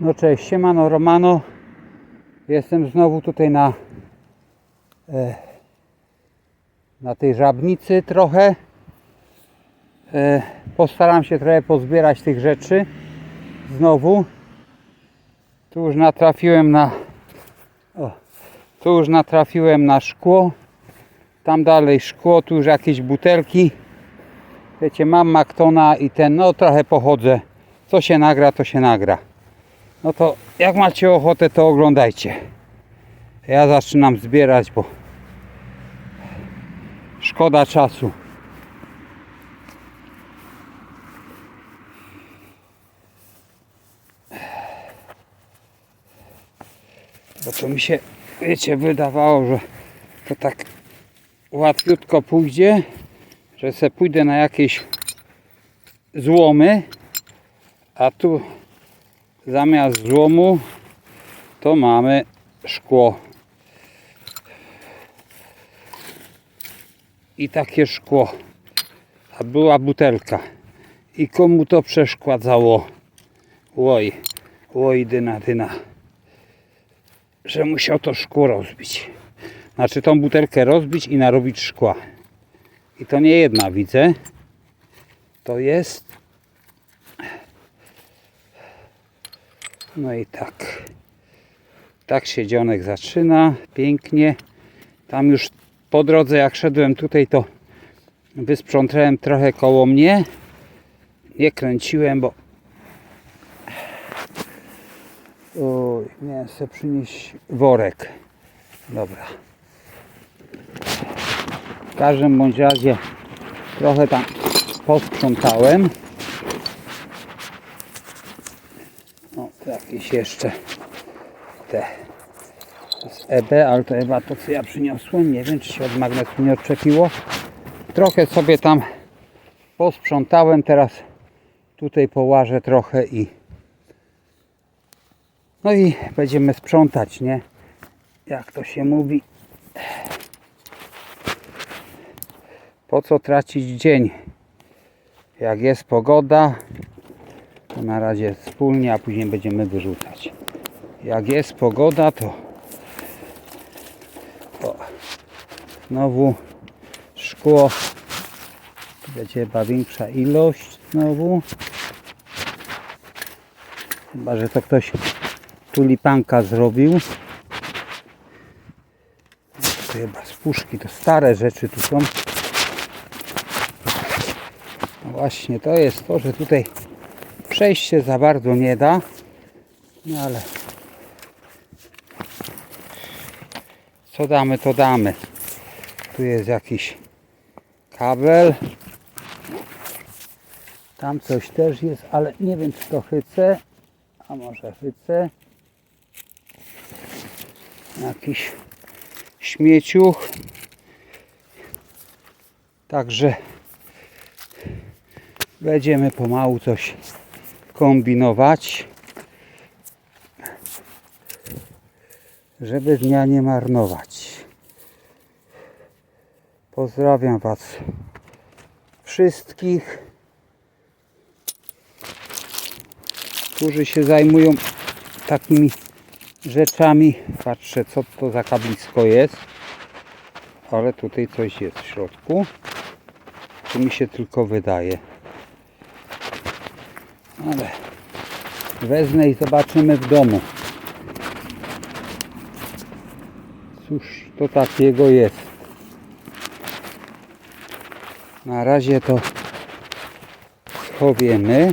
No cześć, siemano Romano. Jestem znowu tutaj na e, na tej żabnicy trochę. E, postaram się trochę pozbierać tych rzeczy. Znowu. Tu już natrafiłem na o, tu już natrafiłem na szkło. Tam dalej szkło, tu już jakieś butelki. Wiecie, mam Mactona i ten, no trochę pochodzę. Co się nagra, to się nagra. No to jak macie ochotę, to oglądajcie. Ja zaczynam zbierać, bo szkoda czasu. Bo to mi się, wiecie, wydawało, że to tak łatwiutko pójdzie, że se pójdę na jakieś złomy, a tu zamiast złomu to mamy szkło. I takie szkło. A była butelka. I komu to przeszkadzało? Oj, oj, dyna, dyna. Że musiał to szkło rozbić. Znaczy tą butelkę rozbić i narobić szkła. I to nie jedna widzę. To jest No i tak. Tak się dzionek zaczyna. Pięknie. Tam już po drodze jak szedłem tutaj to wysprzątałem trochę koło mnie. Nie kręciłem, bo Oj, miałem sobie przynieść worek. Dobra. W każdym bądź razie trochę tam posprzątałem. O, jakieś jeszcze te jest EB, ale to chyba to co ja przyniosłem. Nie wiem, czy się od magnesu nie odczepiło. Trochę sobie tam posprzątałem. Teraz tutaj połażę trochę i no i będziemy sprzątać, nie? Jak to się mówi. Po co tracić dzień? Jak jest pogoda, to na razie wspólnie, a później będziemy wyrzucać. Jak jest pogoda, to o, znowu szkło. Będzie chyba większa ilość znowu. Chyba, że to ktoś tulipanka zrobił. To chyba z puszki, to stare rzeczy tu są. No właśnie, to jest to, że tutaj przejść się za bardzo nie da. No ale co damy, to damy. Tu jest jakiś kabel. Tam coś też jest, ale nie wiem czy to chyce. A może chyce. Jakiś śmieciuch. Także będziemy pomału coś kombinować, żeby dnia nie marnować. Pozdrawiam Was wszystkich, którzy się zajmują takimi rzeczami. Patrzę, co to za kablisko jest, ale tutaj coś jest w środku. To mi się tylko wydaje. Ale wezmę i zobaczymy w domu. Cóż to takiego jest. Na razie to schowiemy.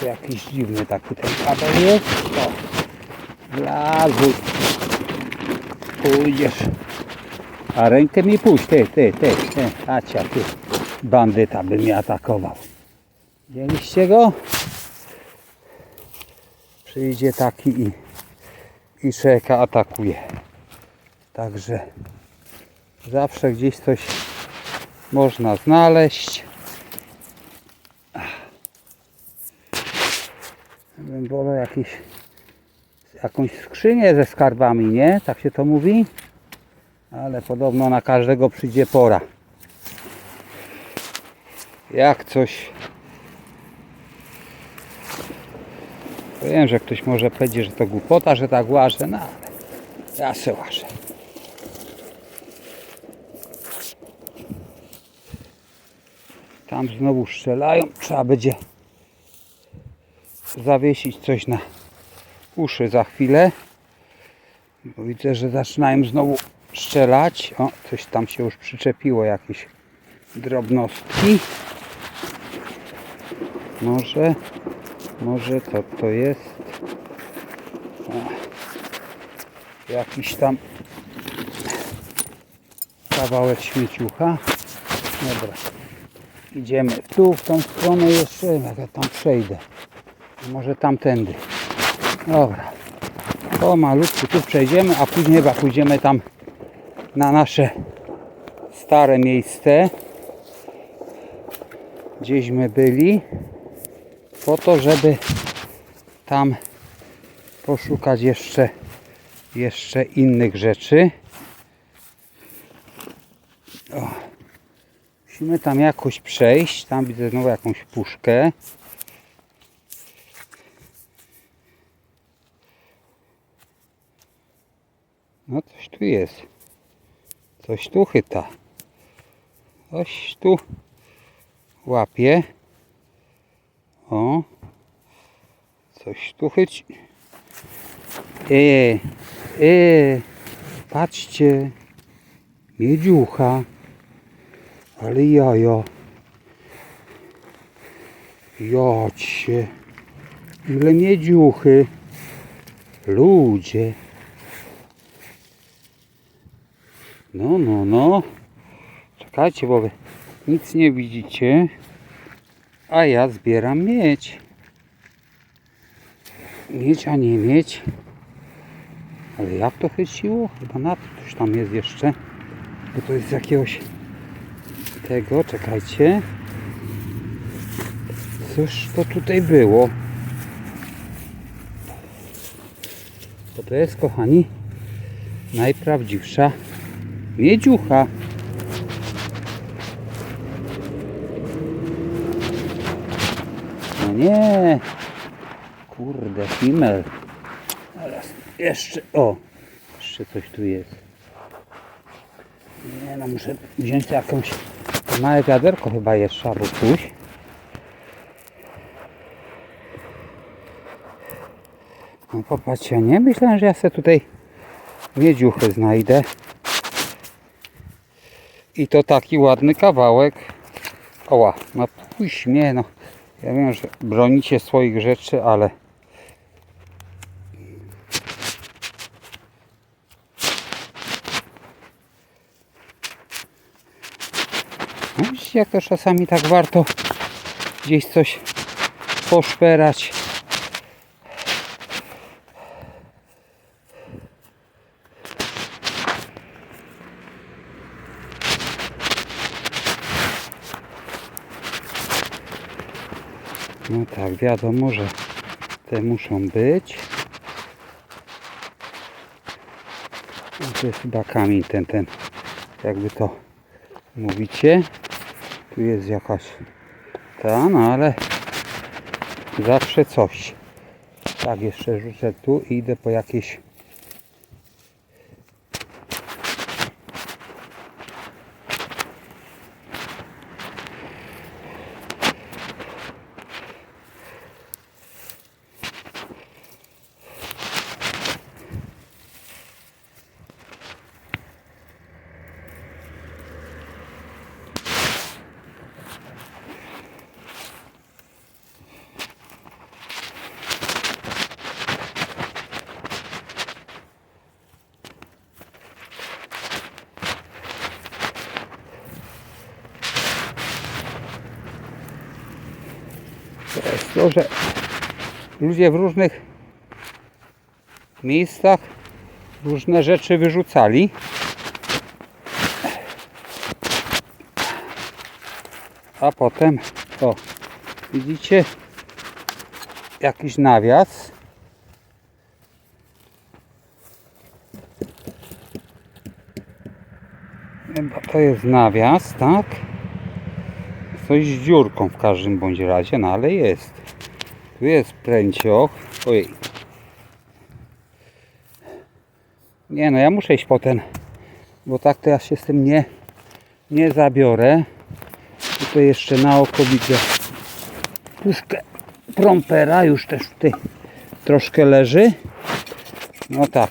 To jakiś dziwny taki ten kabel jest. O, wlazł. Pójdziesz. A rękę mi puść, ty, ty, ty, ty. Acia, ty. Bandyta by mnie atakował. Widzieliście go? Przyjdzie taki i, i czeka, atakuje. Także zawsze gdzieś coś można znaleźć. Bym wolał jakiś, jakąś skrzynię ze skarbami, nie? Tak się to mówi? Ale podobno na każdego przyjdzie pora. Jak coś Wiem, że ktoś może powiedzieć, że to głupota, że tak łażę, no ale ja se łażę. Tam znowu strzelają. Trzeba będzie zawiesić coś na uszy za chwilę. Bo widzę, że zaczynają znowu strzelać. O, coś tam się już przyczepiło, jakieś drobnostki. Może, może to to jest jakiś tam kawałek śmieciucha. Dobra. Idziemy tu, w tą stronę jeszcze, ja tam przejdę. Może tamtędy. Dobra. O malutku tu przejdziemy, a później chyba pójdziemy tam na nasze stare miejsce. Gdzieśmy byli. Po to, żeby tam poszukać jeszcze, jeszcze innych rzeczy. O. Musimy tam jakoś przejść. Tam widzę znowu jakąś puszkę. No coś tu jest. Coś tu chyta. Coś tu łapie. O. Coś tu chyci. E, e, patrzcie. Miedziucha. Ale jajo. Jocie. Ile miedziuchy. Ludzie. No, no, no. Czekajcie, bo wy nic nie widzicie. A ja zbieram miedź. Miedź, a nie miedź. Ale jak to chyciło? Chyba na to coś tam jest jeszcze. Bo to jest z jakiegoś tego, czekajcie. Cóż to tutaj było? Bo to jest, kochani, najprawdziwsza miedziucha. Nie. Kurde, himmel. Teraz jeszcze, o, jeszcze coś tu jest. Nie no, muszę wziąć jakąś małe wiaderko chyba jeszcze albo coś. No popatrzcie, nie myślałem, że ja sobie tutaj miedziuchy znajdę. I to taki ładny kawałek. Oła, no pójść mnie, no. Ja wiem, że bronicie swoich rzeczy, ale No widzicie, jak to czasami tak warto gdzieś coś poszperać. No tak, wiadomo, że te muszą być. No to jest chyba kamień ten, ten, jakby to mówicie. Tu jest jakaś ta, no ale zawsze coś. Tak, jeszcze rzucę tu i idę po jakieś To jest to, że ludzie w różnych miejscach różne rzeczy wyrzucali. A potem, o, widzicie, jakiś nawias. Chyba to jest nawias, tak? Coś z dziurką w każdym bądź razie, no ale jest. Tu jest pręcioch. Ojej. Nie no, ja muszę iść potem, bo tak to ja się z tym nie, nie zabiorę. Tutaj jeszcze na oko widzę puszkę prompera, już też tutaj troszkę leży. No tak.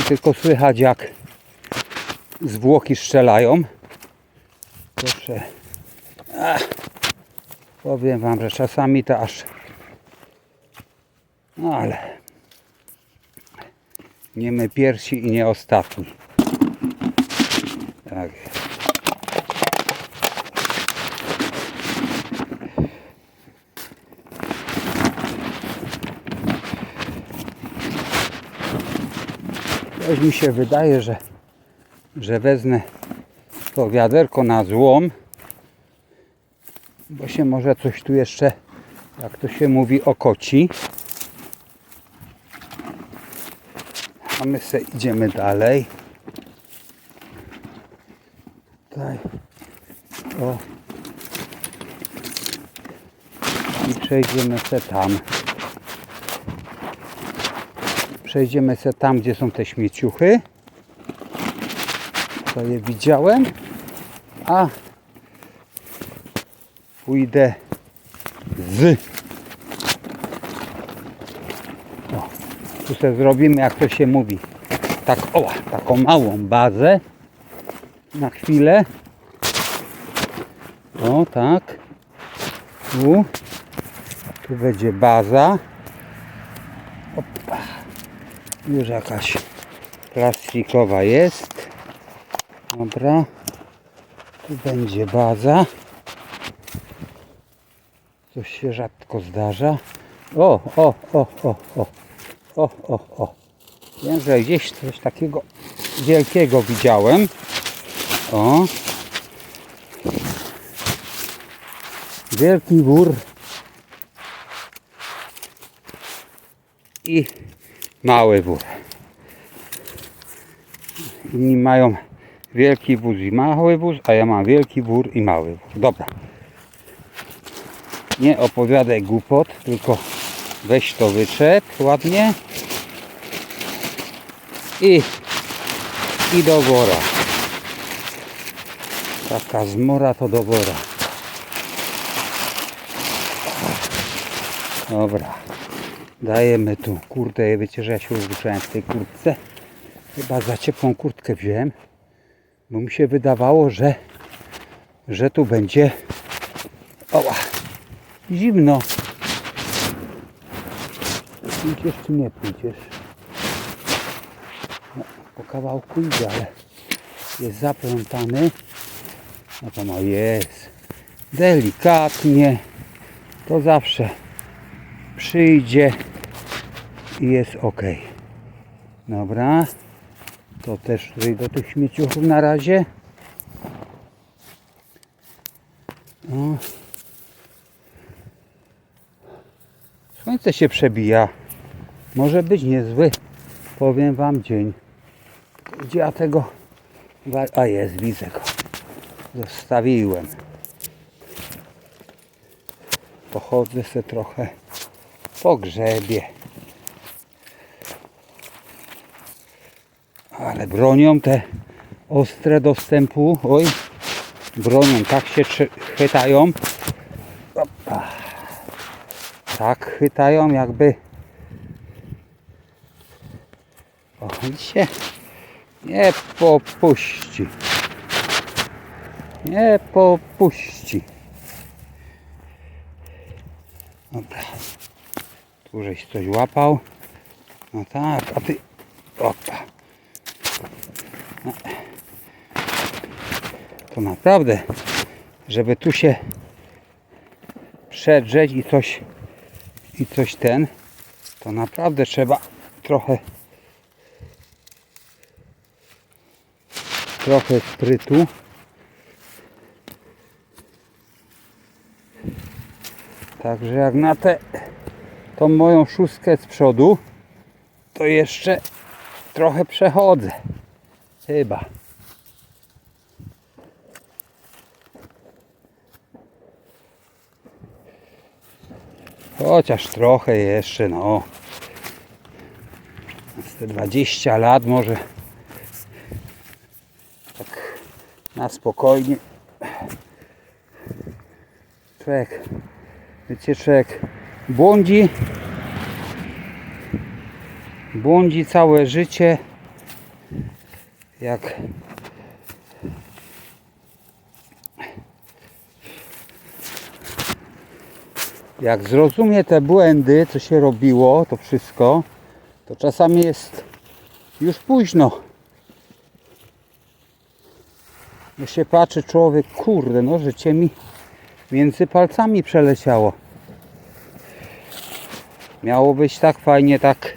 I tylko słychać jak zwłoki strzelają. Proszę. Ach. Powiem wam, że czasami to aż. No ale. Nie my pierwsi i nie ostatni. Tak. Coś mi się wydaje, że, że wezmę to wiaderko na złom, bo się może coś tu jeszcze, jak to się mówi, okoci. A my se idziemy dalej. Tutaj. O. I przejdziemy se tam. Przejdziemy se tam, gdzie są te śmieciuchy. To je widziałem. A pójdę z. O, tu sobie zrobimy, jak to się mówi, tak, o, taką małą bazę na chwilę. O, tak. Tu, tu będzie baza. Opa. Już jakaś plastikowa jest. Dobra. Tu będzie baza. Coś się rzadko zdarza. O, o, o, o, o. O, o, o. Wiem, że gdzieś coś takiego wielkiego widziałem. O. Wielki wór. I mały wór. Inni mają wielki wóz i mały wóz, a ja mam wielki wór i mały wór. Dobra. Nie opowiadaj głupot, tylko weź to wyczep ładnie i, i do wora. Taka zmora to do wora. Dobra. Dajemy tu kurtę. Wiecie, że ja się uzwyczaiłem w tej kurtce. Chyba za ciepłą kurtkę wziąłem. Bo mi się wydawało, że, że tu będzie oła, zimno. Pójdziesz czy nie pójdziesz? No, po kawałku idzie, ale jest zaplątany. No to no jest. Delikatnie. To zawsze przyjdzie i jest ok. Dobra. To też tutaj do tych śmieciuchów na razie. O. Słońce się przebija. Może być niezły, powiem wam, dzień. Gdzie ja tego... A jest, widzę go. Zostawiłem. Pochodzę se trochę po grzebie. Ale bronią te ostre dostępu. Oj, bronią, tak się chwytają. Tak chwytają, jakby. O, się nie popuści. Nie popuści. Dobra. Tu żeś coś łapał. No tak, a ty. Opa. To naprawdę, żeby tu się przedrzeć i coś i coś ten, to naprawdę trzeba trochę trochę sprytu. Także jak na tę tą moją szóstkę z przodu, to jeszcze trochę przechodzę. Chyba. Chociaż trochę jeszcze, no. Z te 20 lat może tak na spokojnie. Człowiek, wiecie, człowiek błądzi, błądzi całe życie, jak jak zrozumie te błędy, co się robiło, to wszystko, to czasami jest już późno. Jak się patrzy człowiek, kurde, no życie mi między palcami przeleciało. Miało być tak fajnie, tak,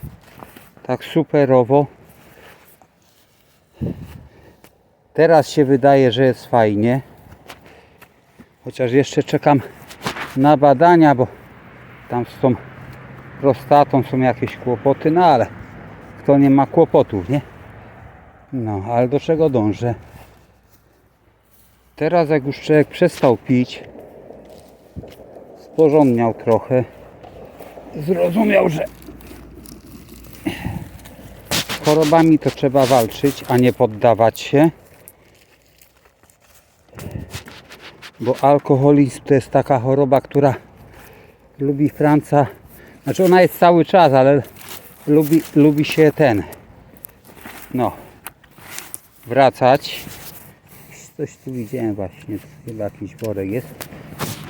tak superowo. Teraz się wydaje, że jest fajnie. Chociaż jeszcze czekam na badania, bo tam z tą prostatą są jakieś kłopoty, no ale kto nie ma kłopotów, nie? No, ale do czego dążę? Teraz jak już człowiek przestał pić, sporządniał trochę, zrozumiał, że chorobami to trzeba walczyć, a nie poddawać się. Bo alkoholizm to jest taka choroba, która lubi Franca. Znaczy ona jest cały czas, ale lubi, lubi się ten. No. Wracać. Coś tu widziałem właśnie. Chyba jakiś worek jest.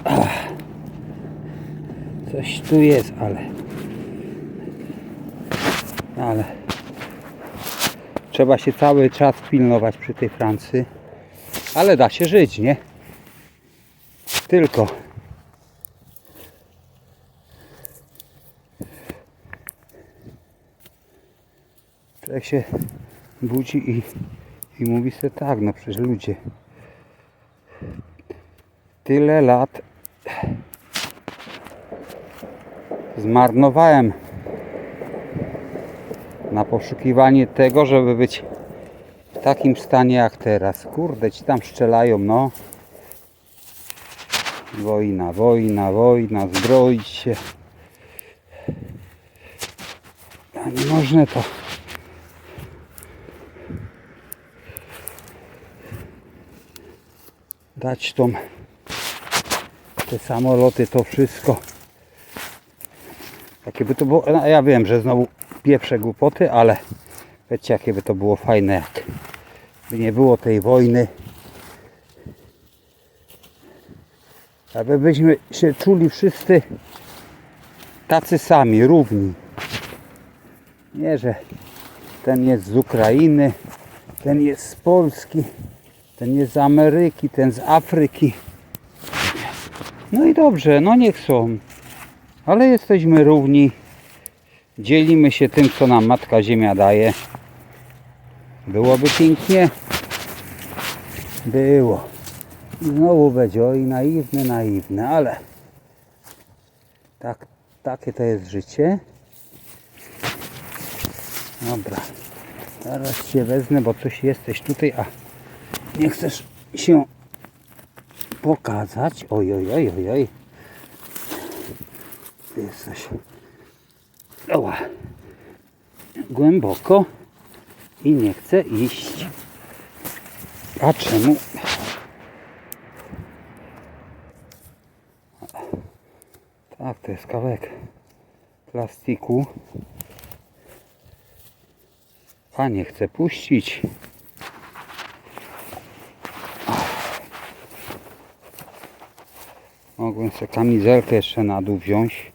Ach. Coś tu jest, ale. Ale. Trzeba się cały czas pilnować przy tej Francji. Ale da się żyć, nie? Tylko. Człowiek się budzi i, i mówi sobie tak, no przecież ludzie. Tyle lat zmarnowałem na poszukiwanie tego, żeby być w takim stanie jak teraz. Kurde, ci tam strzelają, no. Wojna, wojna, wojna, zbroić się. A nie można to. Dać tą te samoloty, to wszystko. Jakie by to było, no, ja wiem, że znowu pieprzę głupoty, ale wiecie jakie by to było fajne, jak by nie było tej wojny. Aby byśmy się czuli wszyscy tacy sami, równi. Nie, że ten jest z Ukrainy, ten jest z Polski, ten jest z Ameryki, ten z Afryki. No i dobrze, no niech są. Ale jesteśmy równi. Dzielimy się tym, co nam Matka Ziemia daje. Byłoby pięknie. Było. I znowu będzie, oj naiwny, naiwny, ale tak, takie to jest życie. Dobra, teraz się wezmę, bo coś jesteś tutaj, a nie chcesz się pokazać. Oj, oj, oj, oj, oj. Ty Jesteś. Oła. Głęboko i nie chcę iść. A czemu? Tak, to jest kawałek plastiku. A nie chcę puścić. Sobie kamizelkę jeszcze na dół wziąć.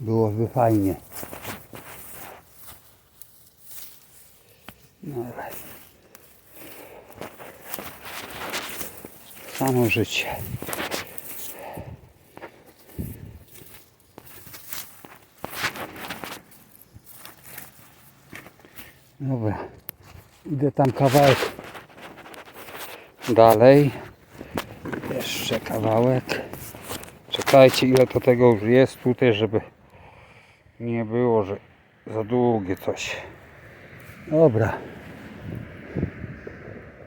Byłoby fajnie. No ale... Samo życie. Dobra. Idę tam kawałek dalej. Jeszcze kawałek. Czekajcie ile to tego już jest tutaj, żeby nie było, że za długie coś. Dobra.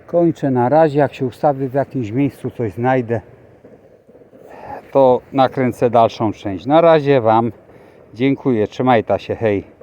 Kończę na razie. Jak się ustawię w jakimś miejscu, coś znajdę, to nakręcę dalszą część. Na razie Wam dziękuję. Trzymaj ta się, hej.